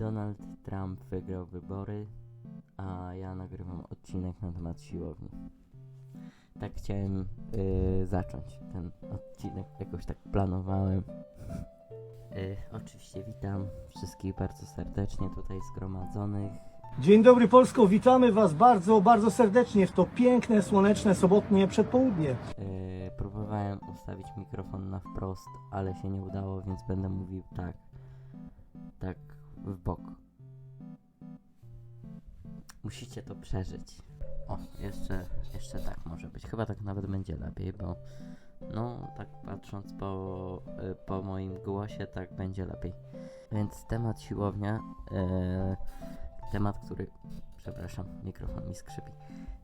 Donald Trump wygrał wybory, a ja nagrywam odcinek na temat siłowni. Tak chciałem y, zacząć ten odcinek, jakoś tak planowałem. Y, oczywiście witam wszystkich bardzo serdecznie tutaj zgromadzonych. Dzień dobry Polsko, witamy Was bardzo, bardzo serdecznie w to piękne, słoneczne, sobotnie przedpołudnie. Y, próbowałem ustawić mikrofon na wprost, ale się nie udało, więc będę mówił tak, tak w bok. Musicie to przeżyć. O, jeszcze, jeszcze tak może być. Chyba tak nawet będzie lepiej, bo no, tak patrząc po, y, po moim głosie, tak będzie lepiej. Więc temat siłownia, e, temat, który, przepraszam, mikrofon mi skrzypi.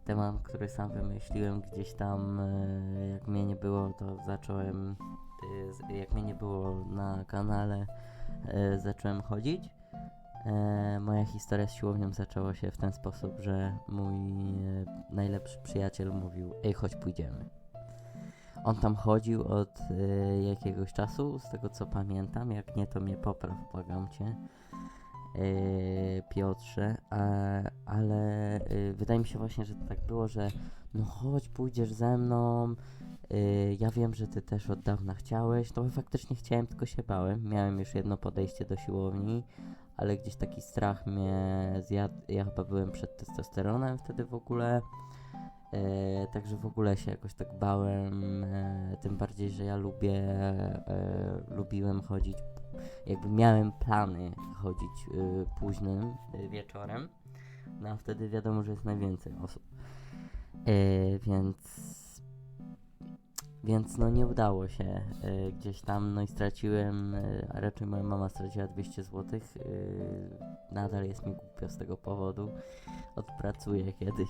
Temat, który sam wymyśliłem gdzieś tam, e, jak mnie nie było, to zacząłem, y, z- jak mnie nie było na kanale, e, zacząłem chodzić. E, moja historia z siłownią zaczęła się w ten sposób, że mój e, najlepszy przyjaciel mówił: Ej, chodź, pójdziemy. On tam chodził od e, jakiegoś czasu, z tego co pamiętam. Jak nie, to mnie popraw, błagam cię, e, Piotrze. Ale e, wydaje mi się właśnie, że tak było, że no chodź, pójdziesz ze mną. e, ja wiem, że ty też od dawna chciałeś. No faktycznie chciałem, tylko się bałem. Miałem już jedno podejście do siłowni ale gdzieś taki strach mnie zjadł. Ja chyba byłem przed testosteronem wtedy w ogóle. E, także w ogóle się jakoś tak bałem. E, tym bardziej, że ja lubię, e, lubiłem chodzić. Jakby miałem plany chodzić e, późnym e, wieczorem. No a wtedy wiadomo, że jest najwięcej osób. E, więc więc no nie udało się y, gdzieś tam, no i straciłem, y, a raczej moja mama straciła 200 zł. Y, nadal jest mi głupio z tego powodu. Odpracuję kiedyś.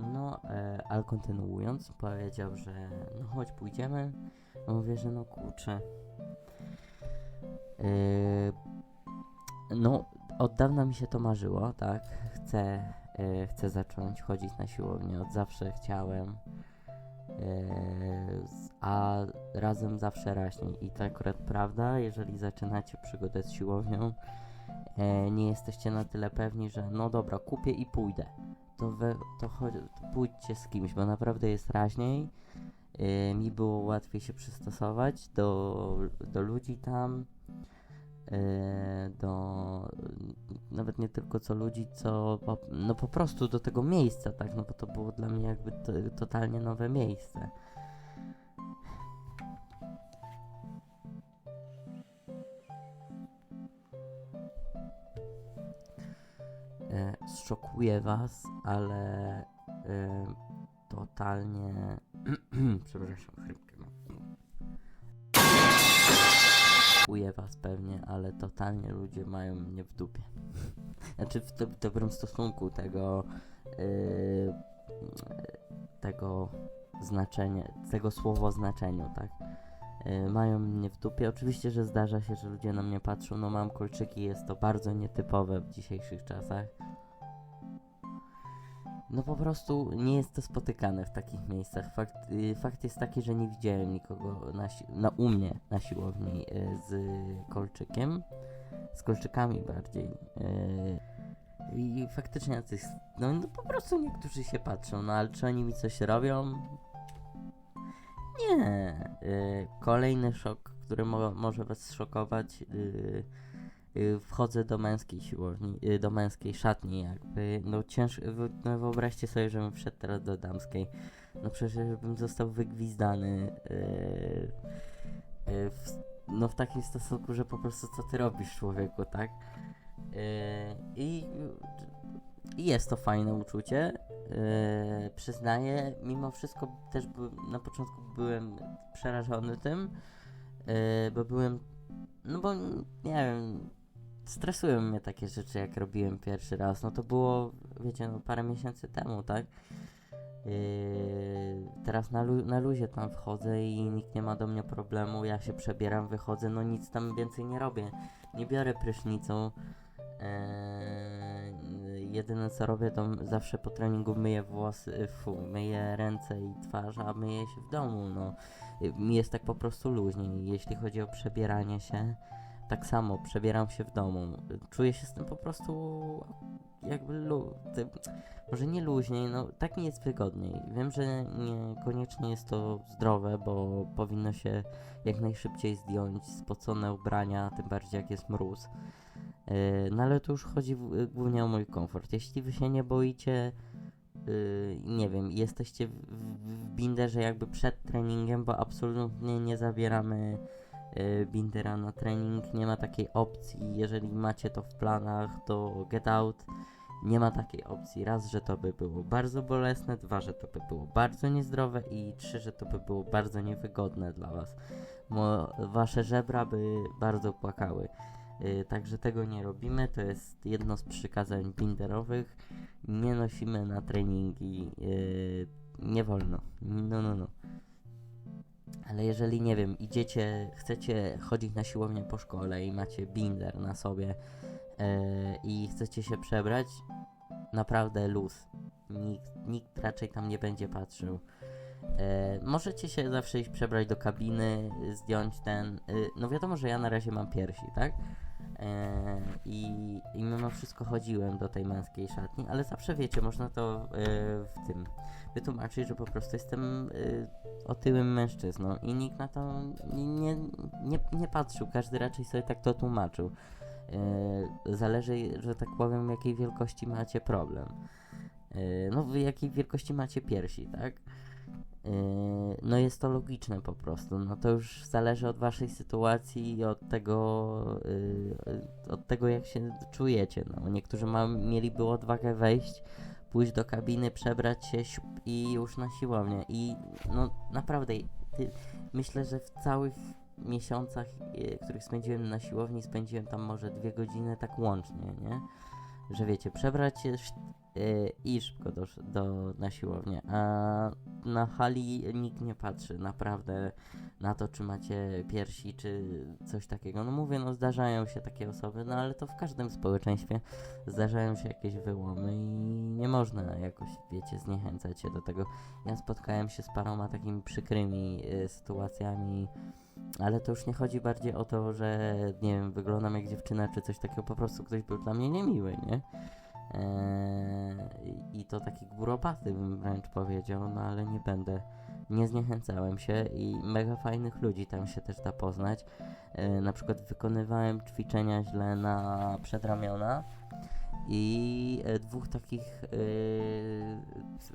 No, e, ale kontynuując, powiedział, że no chodź, pójdziemy. No mówię, że no kurczę. Y, no, od dawna mi się to marzyło, tak? Chcę, y, chcę zacząć chodzić na siłownię, od zawsze chciałem. Z- a razem zawsze raźniej. I to akurat prawda, jeżeli zaczynacie przygodę z siłownią, e, nie jesteście na tyle pewni, że no dobra, kupię i pójdę. To, we, to, to pójdźcie z kimś, bo naprawdę jest raźniej. E, mi było łatwiej się przystosować do, do ludzi tam, do nawet nie tylko co ludzi, co no po prostu do tego miejsca, tak, no bo to było dla mnie jakby to, totalnie nowe miejsce. E, zszokuję was, ale e, totalnie przepraszam, chrypkę was pewnie, ale totalnie ludzie mają mnie w dupie. Znaczy w do, dobrym stosunku tego yy, tego znaczenia, tego słowoznaczeniu, tak? Yy, mają mnie w dupie. Oczywiście, że zdarza się, że ludzie na mnie patrzą, no mam kolczyki, jest to bardzo nietypowe w dzisiejszych czasach. No po prostu nie jest to spotykane w takich miejscach. Fakt, y, fakt jest taki, że nie widziałem nikogo na, na u mnie na siłowni y, z kolczykiem. Z kolczykami bardziej. Y, I faktycznie jacyś, no, no po prostu niektórzy się patrzą, no ale czy oni mi coś robią? Nie. Kolejny szok, który mo- może was zszokować. Y, y, wchodzę do męskiej siłowni, y, do męskiej szatni jakby, no ciężko, no wyobraźcie sobie, żebym wszedł teraz do damskiej, no przecież bym został wygwizdany, y, y, w, no w takim stosunku, że po prostu co ty robisz człowieku, tak? Y, I jest to fajne uczucie, yy, przyznaję. Mimo wszystko też by, na początku byłem przerażony tym, yy, bo byłem, no bo nie wiem, stresują mnie takie rzeczy, jak robiłem pierwszy raz. No to było, wiecie, no parę miesięcy temu, tak? Yy, teraz na, lu- na luzie tam wchodzę i nikt nie ma do mnie problemu. Ja się przebieram, wychodzę, no nic tam więcej nie robię. Nie biorę prysznicu. Eee, jedyne co robię to zawsze po treningu myję włosy, fu, myję ręce i twarz, a myję się w domu, no. Mi jest tak po prostu luźniej. Jeśli chodzi o przebieranie się, tak samo przebieram się w domu. Czuję się z tym po prostu jakby lu- może nie luźniej, no tak mi jest wygodniej. Wiem, że niekoniecznie jest to zdrowe, bo powinno się jak najszybciej zdjąć spocone ubrania, tym bardziej jak jest mróz. Yy, no ale tu już chodzi w, głównie o mój komfort. Jeśli wy się nie boicie, yy, nie wiem, jesteście w, w, w binderze jakby przed treningiem, bo absolutnie nie zabieramy bindera na trening, nie ma takiej opcji. Jeżeli macie to w planach, to get out. Nie ma takiej opcji. Raz, że to by było bardzo bolesne, dwa, że to by było bardzo niezdrowe i trzy, że to by było bardzo niewygodne dla was. Bo wasze żebra by bardzo płakały. Yy, także tego nie robimy. To jest jedno z przykazań binderowych. Nie nosimy na treningi. Yy, nie wolno. No, no, no. Ale jeżeli, nie wiem, idziecie, chcecie chodzić na siłownię po szkole i macie binder na sobie yy, i chcecie się przebrać, naprawdę luz. Nikt, nikt raczej tam nie będzie patrzył. E, możecie się zawsze iść przebrać do kabiny, zdjąć ten. e, no wiadomo, że ja na razie mam piersi, tak? E, I, I mimo wszystko chodziłem do tej męskiej szatni, ale zawsze wiecie, można to e, w tym wytłumaczyć, że po prostu jestem e, otyłym mężczyzną i nikt na to nie, nie, nie, patrzył, każdy raczej sobie tak to tłumaczył. Zależy, że tak powiem, jakiej wielkości macie problem. No, wy jakiej wielkości macie piersi, tak? Yy, no jest to logiczne po prostu. No to już zależy od waszej sytuacji i od tego, yy, od tego jak się czujecie. No, niektórzy ma, mieliby odwagę wejść, pójść do kabiny, przebrać się i już na siłownię. I no naprawdę, ty, myślę, że w całych miesiącach, yy, których spędziłem na siłowni, spędziłem tam może dwie godziny tak łącznie, nie? Że wiecie, przebrać się i szybko do, do, na siłownię. A na hali nikt nie patrzy naprawdę na to, czy macie piersi, czy coś takiego. No mówię, no zdarzają się takie osoby, no ale to w każdym społeczeństwie zdarzają się jakieś wyłomy i nie można jakoś, wiecie, zniechęcać się do tego. Ja spotkałem się z paroma takimi przykrymi y, sytuacjami, ale to już nie chodzi bardziej o to, że nie wiem, wyglądam jak dziewczyna, czy coś takiego, po prostu ktoś był dla mnie niemiły, nie? Eee, I to taki góropaty bym wręcz powiedział, no ale nie będę. Nie zniechęcałem się i mega fajnych ludzi tam się też da poznać. Eee, na przykład wykonywałem ćwiczenia źle na przedramiona i e, dwóch takich, e,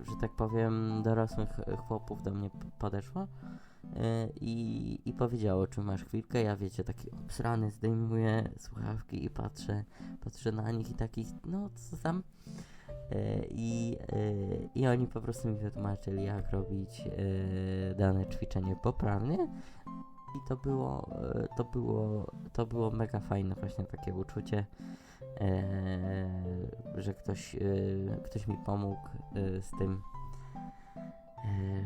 że tak powiem, dorosłych chłopów do mnie podeszło. E, I, I powiedziało, czy masz chwilkę. Ja wiecie, taki obsrany, zdejmuję słuchawki i patrzę, patrzę na nich i taki, no co tam. E, I, e, I oni po prostu mi wytłumaczyli, jak robić e, dane ćwiczenie poprawnie. I to było, e, to było, to było mega fajne właśnie takie uczucie, e, że ktoś, e, ktoś mi pomógł e, z tym,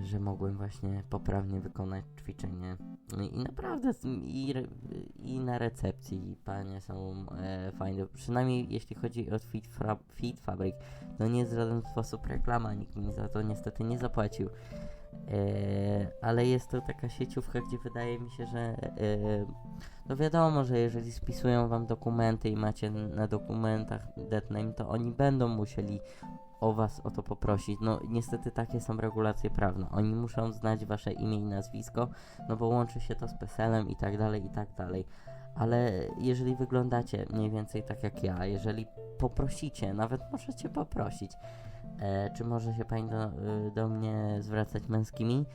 że mogłem właśnie poprawnie wykonać ćwiczenie. No I naprawdę i, i na recepcji panie są e, fajne. Przynajmniej jeśli chodzi o Fit, Fra- Fabric, to nie jest w żaden sposób reklama, nikt mi za to niestety nie zapłacił. E, ale jest to taka sieciówka, gdzie wydaje mi się, że e, no wiadomo, że jeżeli spisują wam dokumenty i macie na dokumentach deadname, to oni będą musieli o was o to poprosić. No niestety takie są regulacje prawne. Oni muszą znać wasze imię i nazwisko, no bo łączy się to z PESEL-em i tak dalej, i tak dalej. Ale jeżeli wyglądacie mniej więcej tak jak ja, jeżeli poprosicie, nawet możecie poprosić, e, czy może się pani do, y, do mnie zwracać męskimi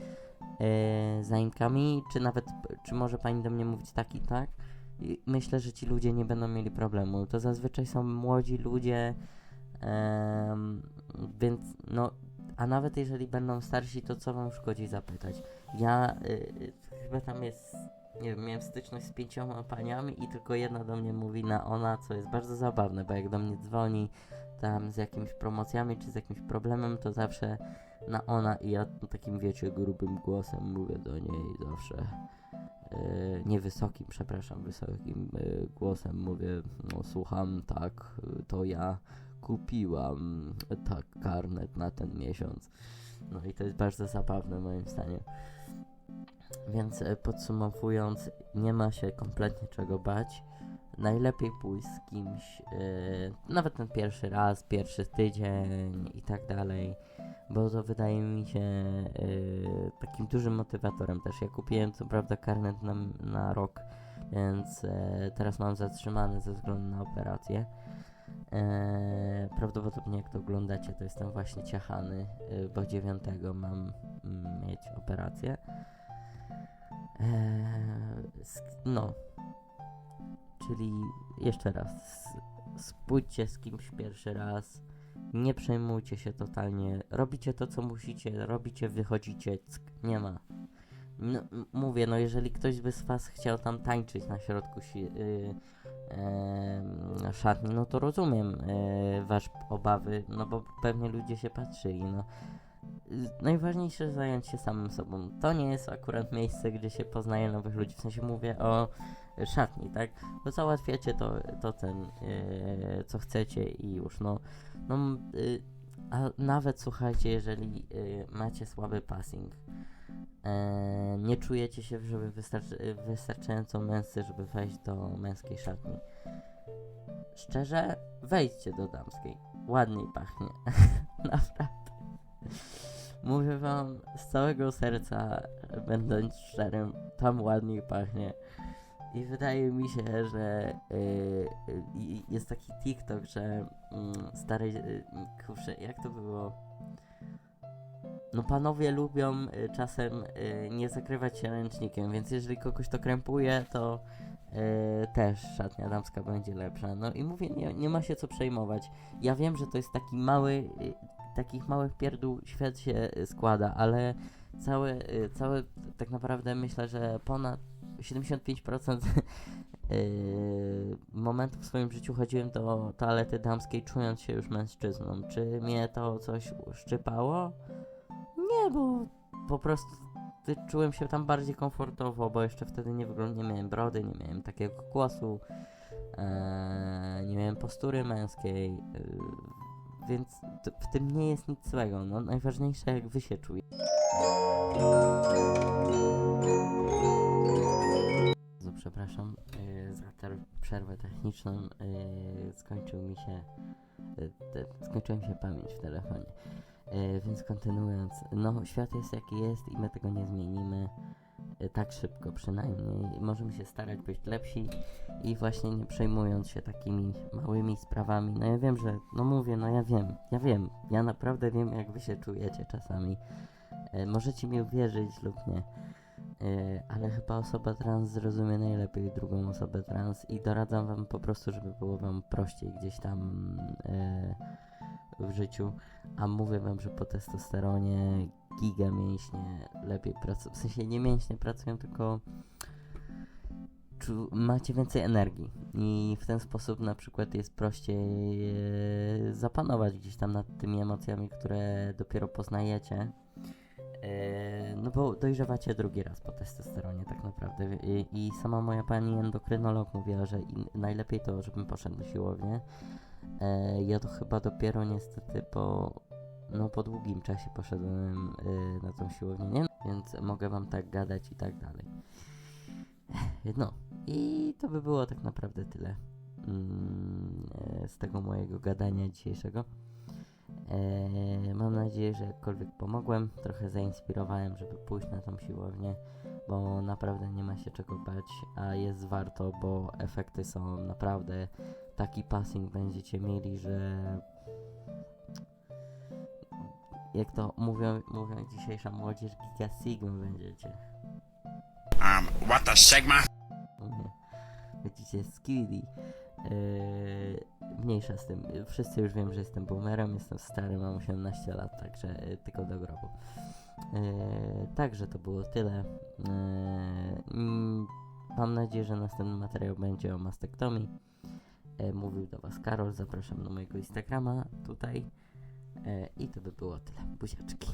e, zaimkami, czy nawet, czy może pani do mnie mówić tak i tak? I myślę, że ci ludzie nie będą mieli problemu. To zazwyczaj są młodzi ludzie, em, więc no, a nawet jeżeli będą starsi, to co wam szkodzi zapytać? Ja y, y, chyba tam jest, nie wiem, miałem styczność z pięcioma paniami i tylko jedna do mnie mówi na ona, co jest bardzo zabawne, bo jak do mnie dzwoni tam z jakimiś promocjami czy z jakimś problemem, to zawsze na ona i ja takim, wiecie, grubym głosem mówię do niej zawsze. e, nie wysokim, przepraszam, wysokim e, głosem mówię, no słucham, tak, to ja kupiłam tak karnet na ten miesiąc. No i to jest bardzo zabawne moim zdaniem. Więc e, podsumowując, nie ma się kompletnie czego bać. Najlepiej pójść z kimś, e, nawet ten pierwszy raz, pierwszy tydzień i tak dalej, bo to wydaje mi się e, takim dużym motywatorem też. Ja kupiłem co prawda karnet na, na rok, więc e, teraz mam zatrzymany ze względu na operację. E, prawdopodobnie jak to oglądacie, to jestem właśnie ciachany, e, bo 9 mam mm, mieć operację. E, no, czyli jeszcze raz, spójrzcie z kimś pierwszy raz, nie przejmujcie się totalnie, robicie to co musicie, robicie, wychodzicie, ck, nie ma. No, mówię, no jeżeli ktoś by z was chciał tam tańczyć na środku si- y, em, szatni, no to rozumiem e, wasz obawy, no bo pewnie ludzie się patrzyli, no. Najważniejsze zająć się samym sobą. To nie jest akurat miejsce, gdzie się poznaje nowych ludzi, w sensie mówię o szatni, tak? Bo załatwiacie to, to ten, y, co chcecie i już, no. no m, y, a nawet słuchajcie, jeżeli y, macie słaby passing, e, nie czujecie się, żeby wystarczy, wystarczająco męscy, żeby wejść do męskiej szatni. Szczerze, wejdźcie do damskiej. Ładniej pachnie. Naprawdę. Mówię wam z całego serca, będąc szczerym, tam ładniej pachnie. I wydaje mi się, że y, y, i- jest taki TikTok, że mm, stare, y, kurczę, jak to było? No panowie lubią y, czasem y, nie zakrywać się ręcznikiem, więc jeżeli kogoś to krępuje, to y, też szatnia damska będzie lepsza. No i mówię, nie, nie ma się co przejmować. Ja wiem, że to jest taki mały, takich małych pierdół świat się składa, ale całe, całe tak naprawdę myślę, że ponad 75% y, momentów w swoim życiu chodziłem do toalety damskiej czując się już mężczyzną. Czy mnie to coś szczypało? Nie, bo po prostu czułem się tam bardziej komfortowo, bo jeszcze wtedy nie, nie miałem brody, nie miałem takiego głosu, e, nie miałem postury męskiej, e, więc w tym nie jest nic złego. No, najważniejsze jak wy się czujecie. Przepraszam e, za tę przerwę techniczną. e, skończył mi się. te, skończyła mi się pamięć w telefonie. E, więc kontynuując, no świat jest jaki jest i my tego nie zmienimy e, tak szybko przynajmniej. Możemy się starać być lepsi i właśnie nie przejmując się takimi małymi sprawami. No ja wiem, że, no mówię, no ja wiem, ja wiem, ja naprawdę wiem jak wy się czujecie czasami. E, możecie mi uwierzyć lub nie. E, ale chyba osoba trans zrozumie najlepiej drugą osobę trans i doradzam wam po prostu, żeby było wam prościej gdzieś tam e, w życiu. A mówię wam, że po testosteronie giga mięśnie lepiej pracują. W sensie nie mięśnie pracują, tylko macie więcej energii. I w ten sposób na przykład jest prościej e, zapanować gdzieś tam nad tymi emocjami, które dopiero poznajecie. E, bo dojrzewacie drugi raz po testosteronie tak naprawdę I, i sama moja pani endokrynolog mówiła, że najlepiej to, żebym poszedł na siłownię. E, ja to chyba dopiero niestety po, no po długim czasie poszedłem e, na tą siłownię, nie? Więc mogę wam tak gadać i tak dalej. No i to by było tak naprawdę tyle mm, e, z tego mojego gadania dzisiejszego. E, mam nadzieję, że jakkolwiek pomogłem, trochę zainspirowałem, żeby pójść na tą siłownię, bo naprawdę nie ma się czego bać, a jest warto, bo efekty są naprawdę taki passing będziecie mieli, że jak to mówią, mówią dzisiejsza młodzież, giga sigma będziecie. Um, what the Sigma? Nie. Będziecie skilli. Yy, mniejsza z tym. Wszyscy już wiem, że jestem boomerem, jestem stary, mam 18 lat, także yy, tylko do grobu. Yy, także to było tyle. Yy, mm, mam nadzieję, że następny materiał będzie o mastektomii. Mówił do Was Karol, zapraszam do mojego Instagrama tutaj. I to by było tyle. Buziaczki.